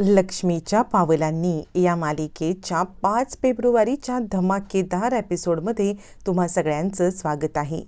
लक्ष्मीच्या पावलांनी या मालिकेच्या पाच फेब्रुवारीच्या धमाकेदार एपिसोडमध्ये तुम्हा सगळ्यांचं स्वागत आहे.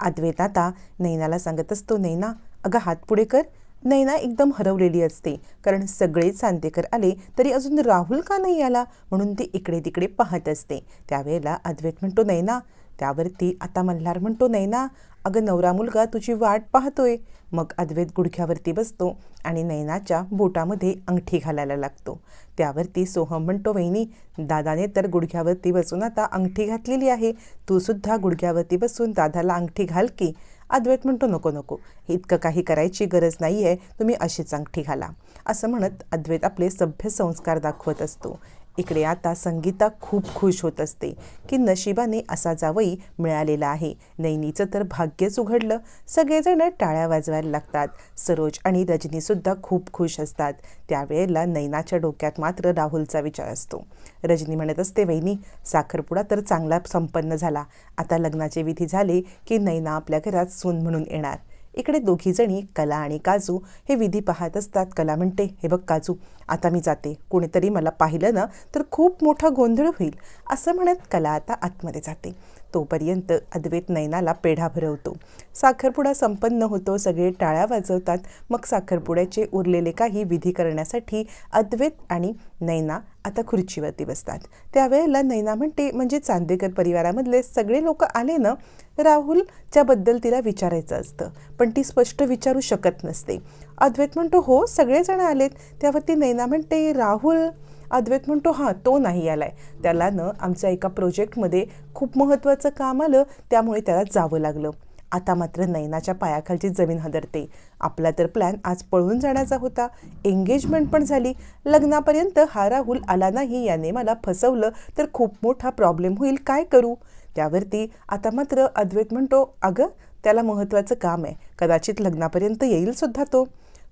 अद्वैत आता नैनाला सांगत असतो नैना अगं हात पुढे कर. नैना एकदम हरवलेली असते कारण सगळे चांदेकर आले तरी अजून राहुल का नाही आला? म्हणून ती इकडे तिकडे पाहत असते. त्यावेळेला अद्वैत म्हणतो नैना त्यावरती आता मल्हार म्हणतो नैना अगं नवरा मुलगा तुझी वाट पाहतोय. मग अद्वैत गुडघ्यावरती बसतो आणि नैनाच्या बोटामध्ये अंगठी घालायला लागतो. त्यावरती सोहम म्हणतो वहिनी दादाने तर गुडघ्यावरती बसून आता अंगठी घातलेली आहे. तू सुद्धा गुडघ्यावरती बसून दादाला अंगठी घाल की. अद्वैत म्हणतो नको नको. इतकं काही करायची गरज नाही आहे तुम्ही अशीच अंगठी घाला. असं म्हणत अद्वैत आपले सभ्य संस्कार दाखवत असतो. इकडे आता संगीता खूप खुश होत असते की नशिबाने असा जावई मिळालेला आहे. नैनीचं तर भाग्यच उघडलं. सगळेजण टाळ्या वाजवायला लागतात. सरोज आणि रजनीसुद्धा खूप खुश असतात. त्यावेळेला नैनाच्या डोक्यात मात्र राहुलचा विचार असतो. रजनी म्हणत असते वहिनी साखरपुडा तर चांगला संपन्न झाला. आता लग्नाचे विधी झाले की नैना आपल्या घरात सून म्हणून येणार. इकडे दोघीजणी कला आणि काजू हे विधी पाहत असतात. कला म्हणते हे बघ काजू आता मी जाते. कोणीतरी मला पाहिलं ना तर खूप मोठा गोंधळ होईल. असं म्हणत कला आता आतमध्ये जाते. तोपर्यंत अद्वैत नयनाला पेढा भरवतो. साखरपुडा संपन्न होतो. सगळे टाळ्या वाजवतात. मग साखरपुड्याचे उरलेले काही विधी करण्यासाठी अद्वैत आणि नैना आता खुर्चीवरती बसतात. त्यावेळेला नैना म्हणते म्हणजे चांदेकर परिवारामधले सगळे लोक आले ना राहुलच्याबद्दल तिला विचारायचं असतं. पण ती स्पष्ट विचारू शकत नसते. अद्वैत म्हणतो हो सगळेजण आलेत. त्यावरती नैना म्हणते राहुल अद्वैत म्हणतो हां तो नाही आलाय. त्याला न आमच्या एका प्रोजेक्टमध्ये खूप महत्त्वाचं काम आलं त्यामुळे त्याला जावं लागलं. आता मात्र नैनाच्या पायाखालची जमीन हदरते. आपला तर प्लॅन आज पळून जाण्याचा होता. एंगेजमेंट पण झाली. लग्नापर्यंत हा राहुल आला नाही याने मला फसवलं. तर खूप मोठा प्रॉब्लेम होईल काय करू? त्यावरती आता मात्र अद्वैत म्हणतो अगं त्याला महत्त्वाचं काम आहे. कदाचित लग्नापर्यंत येईल सुद्धा तो.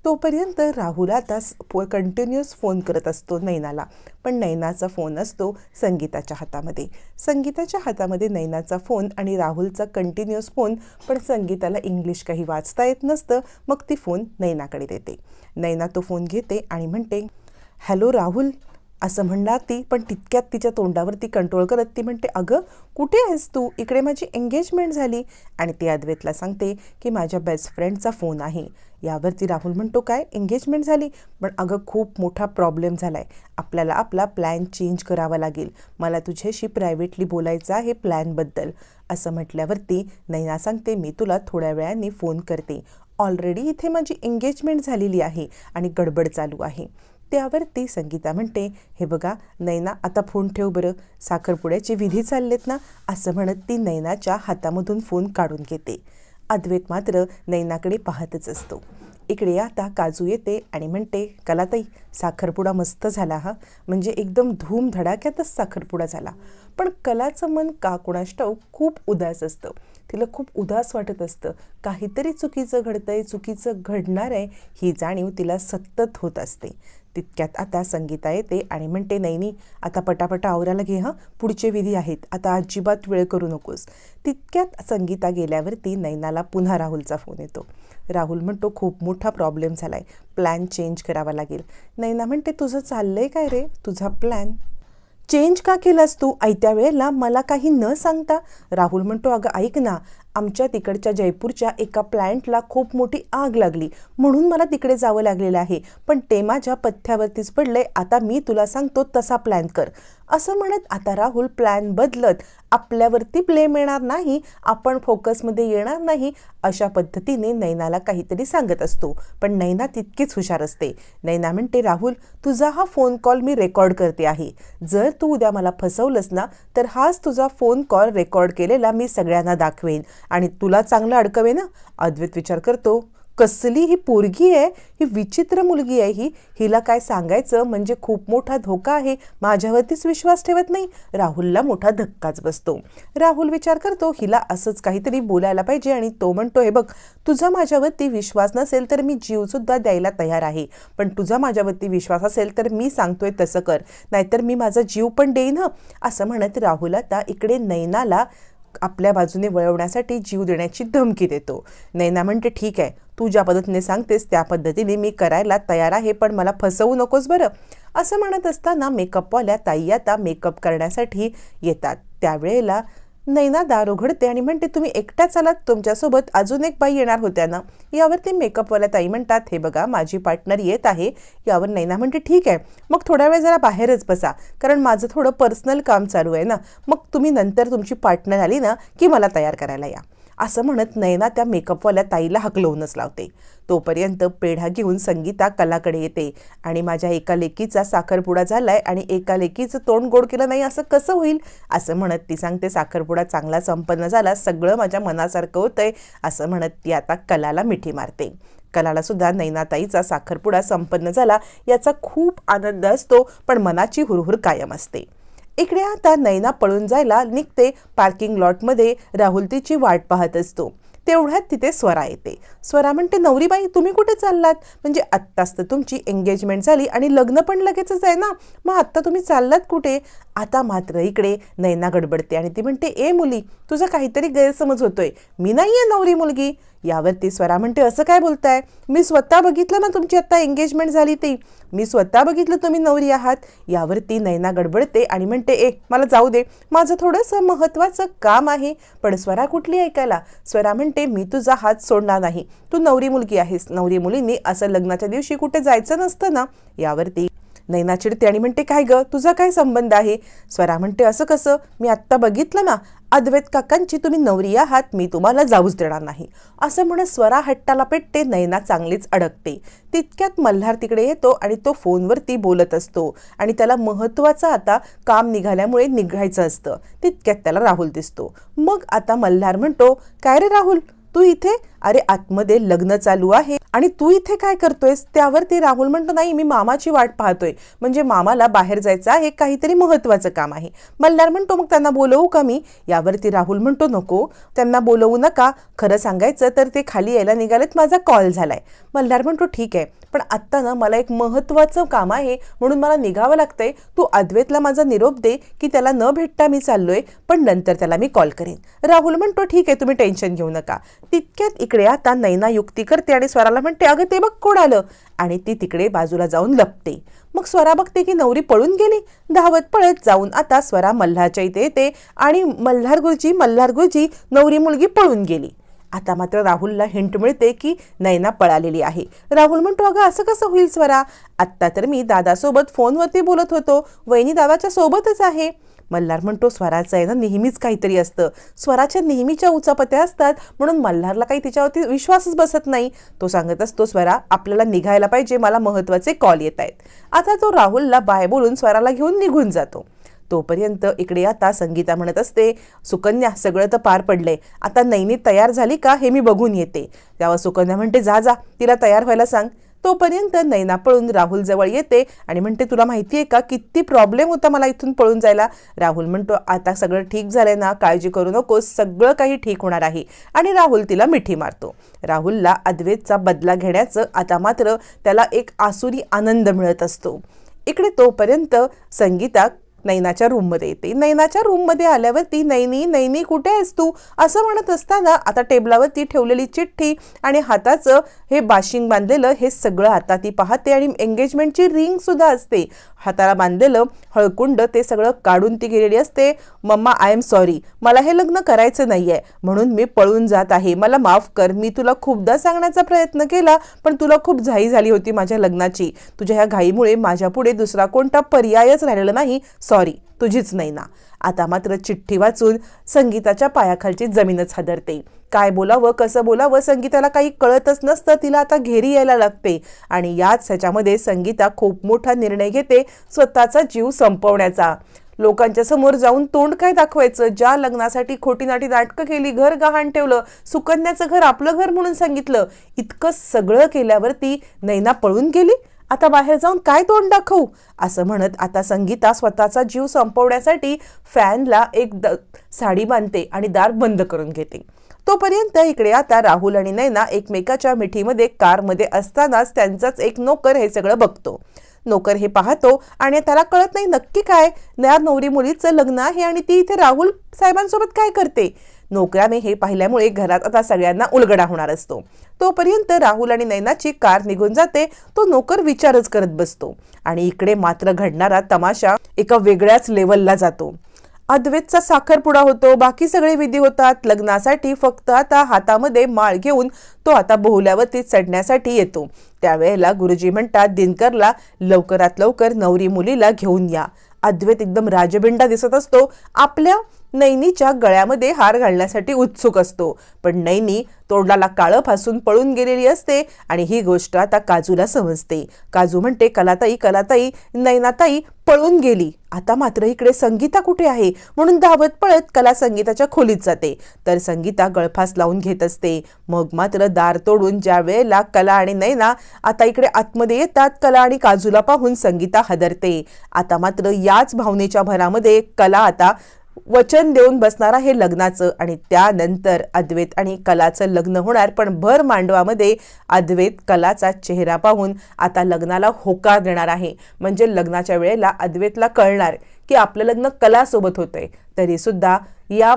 तोपर्यंत राहुल आता कंटिन्युअस फोन करत असतो नैनाला. पण नैनाचा फोन असतो संगीताच्या हातामध्ये. संगीताच्या हातामध्ये नैनाचा फोन आणि राहुलचा कंटिन्युअस फोन पण संगीताला इंग्लिश काही वाचता येत नसतं मग ती फोन नैनाकडे देते. नैना तो फोन घेते आणि म्हणते हॅलो राहुल. असं म्हणणार ती पण तितक्यात तिच्या तोंडावरती कंट्रोल करत ती म्हणते अगं कुठे आहेस तू? इकडे माझी एंगेजमेंट झाली. आणि ती अद्वैतला सांगते की माझ्या बेस्ट फ्रेंडचा फोन आहे. यावरती राहुल म्हणतो काय? एंगेजमेंट झाली? पण अगं खूप मोठा प्रॉब्लेम झाला आहे आपल्याला आपला प्लॅन चेंज करावा लागेल. मला तुझ्याशी प्रायव्हेटली बोलायचं आहे प्लॅनबद्दल असं म्हटल्यावरती नैना सांगते मी तुला थोड्या वेळाने फोन करते. ऑलरेडी इथे माझी एंगेजमेंट झालेली आहे आणि गडबड चालू आहे. त्यावर ती संगीता म्हणते हे बघा नैना आता फोन ठेव बरं. साखरपुड्याची विधी चाललेत ना? असं म्हणत ती नैनाच्या हातामधून फोन काढून घेते. अद्वैत मात्र नैनाकडे पाहतच असतो. इकडे आता काजू येते. आणि म्हणते कलाताई साखरपुडा मस्त झाला हा. म्हणजे एकदम धूम धडाक्यातच साखरपुडा झाला. पण कलाचं मन का कुणाष्टव खूप उदास असतं. तिला खूप उदास वाटत असतं. काहीतरी चुकीचं घडतं आहे चुकीचं घडणार आहे ही जाणीव तिला सतत होत असते. तितक्यात आता संगीता येते आणि म्हणते नैनी आता पटापटा आवराला घे हां. पुढचे विधी आहेत. आता अजिबात वेळ करू नकोस. तितक्यात संगीता गेल्यावरती नैनाला पुन्हा राहुलचा फोन येतो. राहुल म्हणतो खूप मोठा प्रॉब्लेम झाला आहे प्लॅन चेंज करावा लागेल. नैना म्हणते तुझं चाललं आहे काय रे? तुझा प्लॅन चेंज का केलास तू? ऐत्या वेळेला मला काही न सांगता. राहुल म्हणतो अगं ऐक ना आमच्या तिकडच्या जयपूरच्या एका प्लॅन्टला खूप मोठी आग लागली. म्हणून मला तिकडे जावं लागलेलं आहे. पण ते माझ्या पथ्यावरतीच पडले आता मी तुला सांगतो तसा प्लॅन कर. असं म्हणत आता राहुल प्लॅन बदलत आपल्यावरती ब्लेम येणार नाही आपण फोकसमध्ये येणार नाही अशा पद्धतीने नैनाला काहीतरी सांगत असतो. पण नैना तितकीच हुशार असते. नैना म्हणते राहुल तुझा हा फोन कॉल मी रेकॉर्ड करते आहे. जर तू उद्या मला फसवलंस ना तर हाच तुझा फोन कॉल रेकॉर्ड केलेला मी सगळ्यांना दाखवेन. आणि तुला चांगलं अडकवे ना. अद्वैत विचार करतो कसली ही पोरगी आहे ही विचित्र मुलगी आहे ही. हिला काय सांगायचं म्हणजे खूप मोठा धोका आहे. माझ्यावरतीच विश्वास ठेवत नाही. राहुलला मोठा धक्काच बसतो. राहुल विचार करतो हिला असंच काहीतरी बोलायला पाहिजे आणि तो म्हणतो हे बघ तुझा माझ्यावरती विश्वास नसेल तर मी जीवसुद्धा द्यायला तयार आहे. पण तुझा माझ्यावरती विश्वास असेल तर मी सांगतोय तसं कर. नाहीतर मी माझा जीव पण देईन असं म्हणत राहुल आता इकडे नैनाला आपल्या बाजूने वळवण्यासाठी जीव देण्याची धमकी देतो. नैना म्हणते ठीक आहे तू ज्या पद्धतीने सांगतेस त्या पद्धतीने मी करायला तयार आहे पण मला फसवू नकोस बरं. असं म्हणत असताना मेकअपवाल्या ताई आता मेकअप करण्यासाठी येतात. त्यावेळेला नैना दार उघडते आणि म्हणते तुम्ही एकट्याच आलात तुमच्यासोबत अजून एक बाई येणार होत्या ना? यावरती मेकअपवाल्या ताई म्हणतात हे बघा माझी पार्टनर येत आहे. यावर नैना म्हणते ठीक आहे मग थोड्या वेळ जरा बाहेरच बसा कारण माझं थोडं पर्सनल काम चालू आहे ना? मग तुम्ही नंतर तुमची पार्टनर आली ना की मला तयार करायला या. असं म्हणत नयना त्या मेकअपवाल्या ताईला हकलवूनच लावते. तोपर्यंत पेढा घेऊन संगीता कलाकडे येते आणि माझ्या एका लेकीचा साखरपुडा झालाय आणि एका लेकीचं तोंड गोड केलं नाही असं कसं होईल? असं म्हणत ती सांगते साखरपुडा चांगला संपन्न झाला सगळं माझ्या मनासारखं होतंय असं म्हणत ती आता कलाला मिठी मारते. कलाला सुद्धा नैनाताईचा साखरपुडा संपन्न झाला याचा खूप आनंद असतो पण मनाची हुरहुर कायम असते. इकडे आता नैना पळून जायला निघते पार्किंग लॉटमध्ये राहुल तिची वाट पाहत असतो. तेवढ्यात तिथे स्वरा येते. स्वरा म्हणते नवरीबाई तुम्ही कुठे चाललात? म्हणजे आत्ताच तर तुमची एंगेजमेंट झाली आणि लग्न पण लगेचच आहे ना. मग आत्ता तुम्ही चाललात कुठे? आता मात्र इकडे. नैना गडबडते आणि ती म्हणते ए मुली तुझा काहीतरी गैरसमज होतोय. मी नाही आहे नवरी मुलगी. यावरती स्वरा म्हणते असं काय बोलताय? मी स्वतः बघितलं ना तुमची आत्ता एंगेजमेंट झाली ती. मी स्वतः बघितलं तुम्ही नवरी आहात. यावरती नैना गडबडते आणि म्हणते ए मला जाऊ दे. माझं थोडंसं महत्त्वाचं काम आहे पण स्वरा कुठली ऐकायला? स्वरा म्हणते मी तुझा हात सोडणार नाही. तू नवरी मुलगी आहेस. नवरी मुलींनी असं लग्नाच्या दिवशी कुठे जायचं नसतं ना? यावरती नैना चिडते. आणि म्हणते काय ग? तुझा काय संबंध आहे? स्वरा म्हणते असं कसं? मी आत्ता बघितलं ना अद्वैत काकांची तुम्ही नवरी आहात मी तुम्हाला जाऊच देणार नाही. असं म्हणत स्वरा हट्टाला पेटते नैना चांगलीच अडकते. तितक्यात मल्हार तिकडे येतो आणि तो फोनवरती बोलत असतो. आणि त्याला महत्त्वाचं आता काम निघाल्यामुळे निघायचं असतं. तितक्यात त्याला राहुल दिसतो. मग आता मल्हार म्हणतो काय रे राहुल? तू इथे? अरे आतमध्ये लग्न चालू आहे आणि तू इथे काय करतोयस? त्यावर ते राहुल म्हणतो नाही मी मामाची वाट पाहतोय. म्हणजे मामाला बाहेर जायचं आहे काहीतरी महत्वाचं काम आहे. मल्हार म्हणतो मग त्यांना बोलवू का मी? यावरती राहुल म्हणतो नको त्यांना बोलवू नका. खरं सांगायचं तर ते खाली यायला निघालेत माझा कॉल झालाय. मल्हार म्हणतो ठीक आहे पण आत्ता ना मला एक महत्त्वाचं काम आहे म्हणून मला निघावं लागतंय. तू अद्वैतला माझा निरोप दे की त्याला न भेटता मी चाललोय पण नंतर त्याला मी कॉल करेन. राहुल म्हणतो ठीक आहे तुम्ही टेन्शन घेऊ नका. तितक्यात इकडे इकडे आता नैना युक्ती करते आणि स्वराला म्हणते अगं ते बघ कोण आलं. आणि ती तिकडे बाजूला जाऊन लपते. मग स्वरा बघते की नवरी पळून गेली. धावत पळत जाऊन आता स्वरा मल्हारच्या इथे येते आणि मल्हार गुरुजी मल्हार गुरुजी नवरी मुलगी पळून गेली. आता मात्र राहुलला हिंट मिळते की नैना पळालेली आहे. राहुल म्हणतो अगं असं कसं होईल स्वरा? आत्ता तर मी दादासोबत फोनवरती बोलत होतो. वहिनी दादाच्या सोबतच आहे. मल्हार म्हणतो स्वराचं आहे ना नेहमीच काहीतरी असतं. स्वराच्या नेहमीच्या उचापत्या असतात म्हणून मल्हारला काही तिच्यावरती विश्वासच बसत नाही. तो सांगत असतो स्वरा आपल्याला निघायला पाहिजे मला महत्त्वाचे कॉल येत आहेत. आता तो राहुलला बाय बोलून स्वराला घेऊन निघून जातो. तोपर्यंत इकडे आता संगीता म्हणत असते सुकन्या सगळं तर पार पडलंय. आता नैनी तयार झाली का हे मी बघून येते. तेव्हा सुकन्या म्हणते जा जा तिला तयार व्हायला सांग. तोपर्यंत नैना पळून राहुल जवळ येते आणि म्हणते तुला माहिती आहे का किती प्रॉब्लेम होता मला इथून पळून जायला? राहुल म्हणतो आता सगळं ठीक झालंय ना काळजी करू नकोस सगळं काही ठीक होणार आहे. आणि राहुल तिला मिठी मारतो. राहुलला अद्वैतचा बदला घेण्याचं आता मात्र त्याला एक आसुरी आनंद मिळत असतो. इकडे तोपर्यंत संगीता नैनाच्या रूममध्ये येते. नैनाच्या रूममध्ये आल्यावरती नैनी नैनी कुठे आहेस तू? असं म्हणत असताना आता टेबलावरती ठेवलेली चिठ्ठी आणि हाताचं हे बाशिंग बांधलेलं हे सगळं आता ती पाहते आणि एंगेजमेंटची रिंग सुद्धा असते. हाताला बांधलेलं हळकुंड ते सगळं काढून ती गेलेली असते. मम्मा आय एम सॉरी मला हे लग्न करायचं नाही आहे म्हणून मी पळून जात आहे. मला माफ कर. मी तुला खूपदा सांगण्याचा प्रयत्न केला पण तुला खूप झाई झाली होती माझ्या लग्नाची. तुझ्या ह्या घाईमुळे माझ्यापुढे दुसरा कोणता पर्यायच राहिलेला नाही. सॉरी सॉरी तुझीच नाही ना. आता मात्र चिठ्ठी वाचून संगीताच्या पायाखालची जमीनच हादरते. काय बोलावं कसं बोलावं संगीताला काही कळतच नसतं तिला आता घेरी यायला लागते. आणि याच ह्याच्यामध्ये संगीता खूप मोठा निर्णय घेते स्वतःचा जीव संपवण्याचा. लोकांच्या समोर जाऊन तोंड काय दाखवायचं? ज्या लग्नासाठी खोटी नाटी नाटकं केली घर गहाण ठेवलं सुकन्याचं घर आपलं घर म्हणून सांगितलं इतकं सगळं केल्यावरती नैना पळून गेली? आता बाहेर जाऊन काय तोंड दाखवू? असं म्हणत आता संगीता स्वतःचा जीव संपवण्यासाठी फॅनला एक द साडी बांधते आणि दार बंद करून घेते. तोपर्यंत इकडे आता राहुल आणि नैना एकमेकाच्या मिठीमध्ये कारमध्ये असतानाच त्यांचाच एक नोकर हे सगळं बघतो. नोकर हे पाहतो आणि त्याला कळत नाही नक्की काय. या नवरी मुलीचं लग्न आहे आणि ती इथे राहुल साहेबांसोबत काय करते? नोकराने हे पाहिल्यामुळे घरात आता सगळ्यांना उलगडा होणार असतो. तोपर्यंत राहुल आणि नैनाची कार निघून जाते. तो नोकर विचारच करत बसतो. आणि इकडे मात्र घडणारा तमाशा एका वेगळ्याच लेवलला जातो. अद्वेतचा साखरपुडा होतो बाकी सगळे विधी होतात. लग्नासाठी फक्त आता हातामध्ये माळ घेऊन तो आता बहुल्यावरती चढण्यासाठी येतो. त्यावेळेला गुरुजी म्हणतात दिनकरला लवकरात लवकर नवरी मुलीला घेऊन या. अद्वैत एकदम राजबिंडा दिसत असतो. आपल्या नैनीच्या गळ्यामध्ये हार घालण्यासाठी उत्सुक असतो. पण नैनी तोंडाला काळं फासून पळून गेलेली असते आणि ही गोष्ट आता काजूला समजते. काजू म्हणते कलाताई कलाताई नैनाताई पळून गेली. आता मात्र इकडे संगीता कुठे आहे? म्हणून धावत पळत कला संगीताच्या खोलीत जाते. तर संगीता गळफास लावून घेत असते. मग मात्र दार तोडून ज्या वेळेला कला आणि नैना आता इकडे आतमध्ये येतात कला आणि काजूला पाहून संगीता हदरते. आता मात्र याच भावनेच्या भरामध्ये कला आता वचन देऊन बसणार आहे लग्नाचं आणि त्यानंतर अद्वैत आणि कलाचं लग्न होणार पण भर मांडवामध्ये अद्वैत कलाचा चेहरा पाहून आता लग्नाला होकार देणार आहे. म्हणजे लग्नाच्या वेळेला अद्वैतला कळणार की आपलं लग्न कलासोबत होतंय. तरीसुद्धा या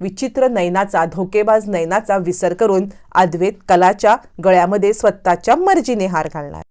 विचित्र नैनाचा धोकेबाज नैनाचा विसर करून अद्वैत कलाच्या गळ्यामध्ये स्वतःच्या मर्जीने हार घालणार.